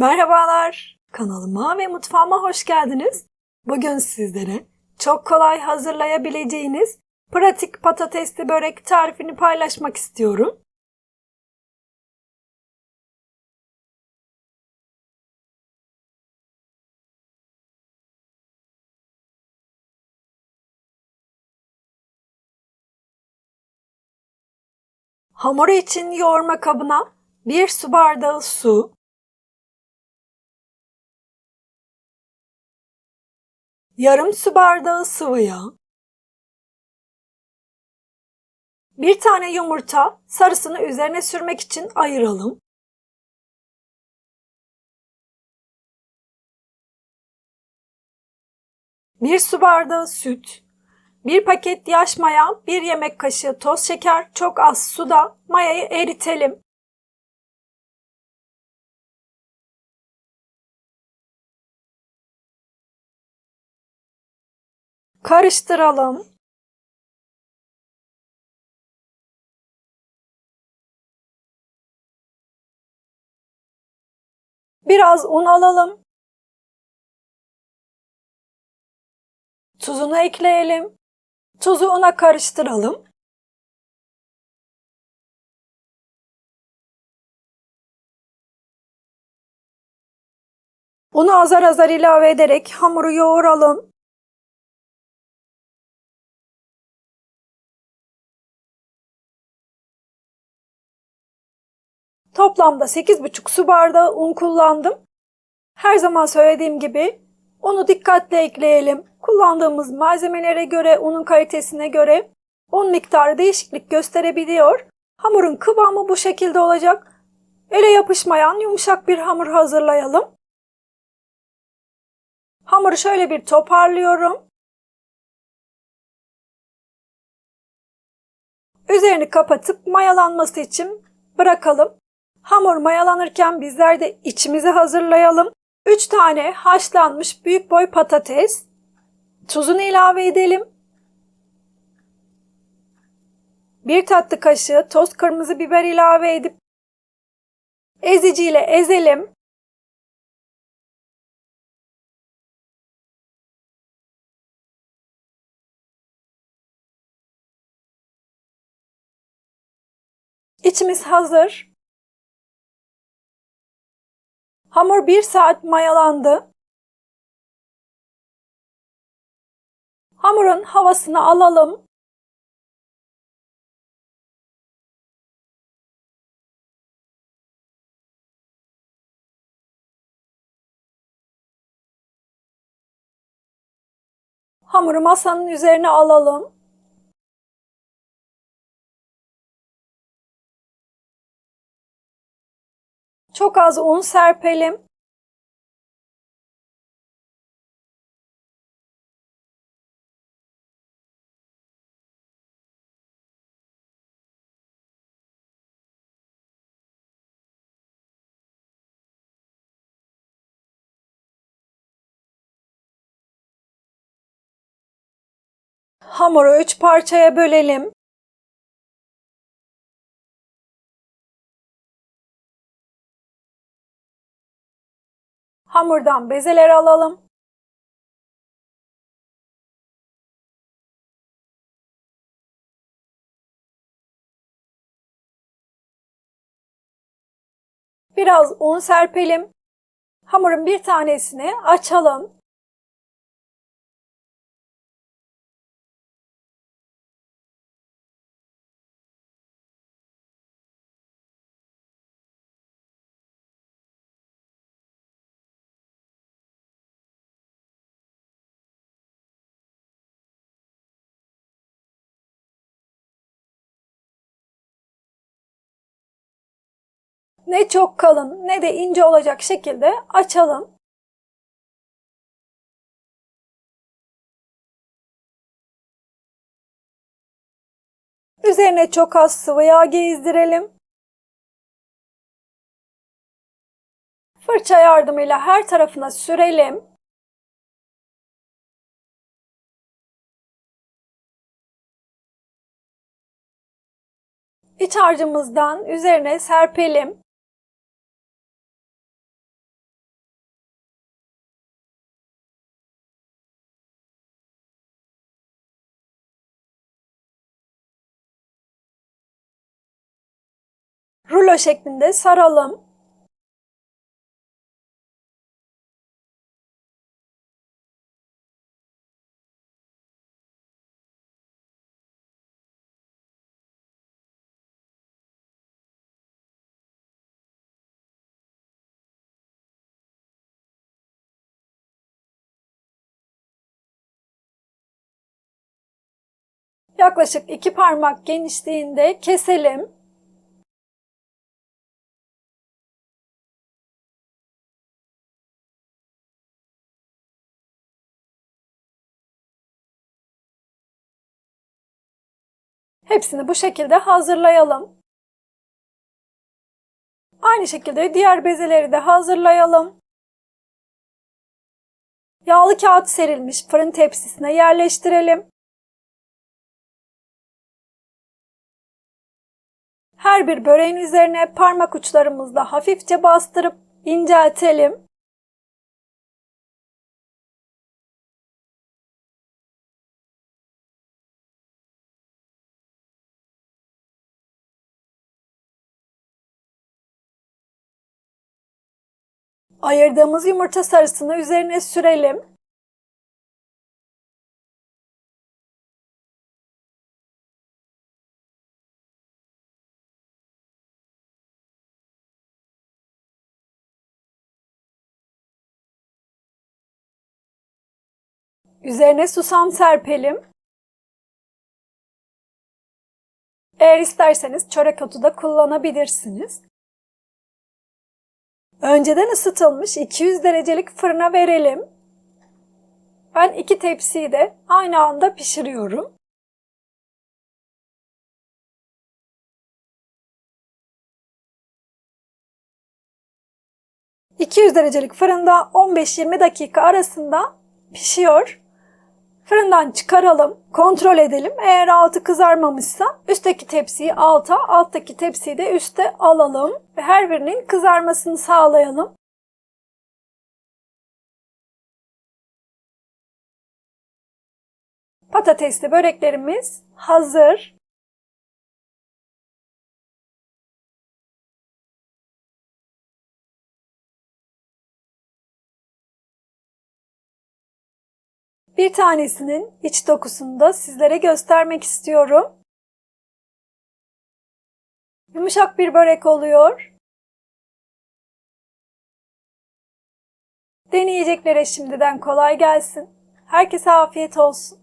Merhabalar, kanalıma ve mutfağıma hoş geldiniz. Bugün sizlere çok kolay hazırlayabileceğiniz pratik patatesli börek tarifini paylaşmak istiyorum. Hamuru için yoğurma kabına 1 su bardağı su, yarım su bardağı sıvı yağ, bir tane yumurta sarısını üzerine sürmek için ayıralım. Bir su bardağı süt, bir paket yaş maya, bir yemek kaşığı toz şeker, çok az suda mayayı eritelim. Karıştıralım. Biraz un alalım. Tuzunu ekleyelim. Tuzu una karıştıralım. Unu azar azar ilave ederek hamuru yoğuralım. Toplamda 8,5 su bardağı un kullandım. Her zaman söylediğim gibi unu dikkatle ekleyelim. Kullandığımız malzemelere göre, unun kalitesine göre un miktarı değişiklik gösterebiliyor. Hamurun kıvamı bu şekilde olacak. Ele yapışmayan yumuşak bir hamur hazırlayalım. Hamuru şöyle bir toparlıyorum. Üzerini kapatıp mayalanması için bırakalım. Hamur mayalanırken bizler de içimizi hazırlayalım. 3 tane haşlanmış büyük boy patates. Tuzunu ilave edelim. 1 tatlı kaşığı toz kırmızı biber ilave edip eziciyle ezelim. İçimiz hazır. Hamur bir saat mayalandı. Hamurun havasını alalım. Hamuru masanın üzerine alalım. Çok az un serpelim. Hamuru üç parçaya bölelim. Hamurdan bezeler alalım. Biraz un serpelim. Hamurun bir tanesini açalım. Ne çok kalın ne de ince olacak şekilde açalım. Üzerine çok az sıvı yağ gezdirelim. Fırça yardımıyla her tarafına sürelim. İç harcımızdan üzerine serpelim. Rulo şeklinde saralım. Yaklaşık iki parmak genişliğinde keselim. Hepsini bu şekilde hazırlayalım. Aynı şekilde diğer bezeleri de hazırlayalım. Yağlı kağıt serilmiş fırın tepsisine yerleştirelim. Her bir böreğin üzerine parmak uçlarımızla hafifçe bastırıp inceltelim. Ayırdığımız yumurta sarısını üzerine sürelim. Üzerine susam serpelim. Eğer isterseniz çörek otu da kullanabilirsiniz. Önceden ısıtılmış 200 derecelik fırına verelim. Ben iki tepsiyi de aynı anda pişiriyorum. ...200 derecelik fırında 15-20 dakika arasında pişiyor. Fırından çıkaralım, kontrol edelim. Eğer altı kızarmamışsa üstteki tepsiyi alta, alttaki tepsiyi de üste alalım ve her birinin kızarmasını sağlayalım. Patatesli böreklerimiz hazır. Bir tanesinin iç dokusunu da sizlere göstermek istiyorum. Yumuşak bir börek oluyor. Deneyeceklere şimdiden kolay gelsin. Herkese afiyet olsun.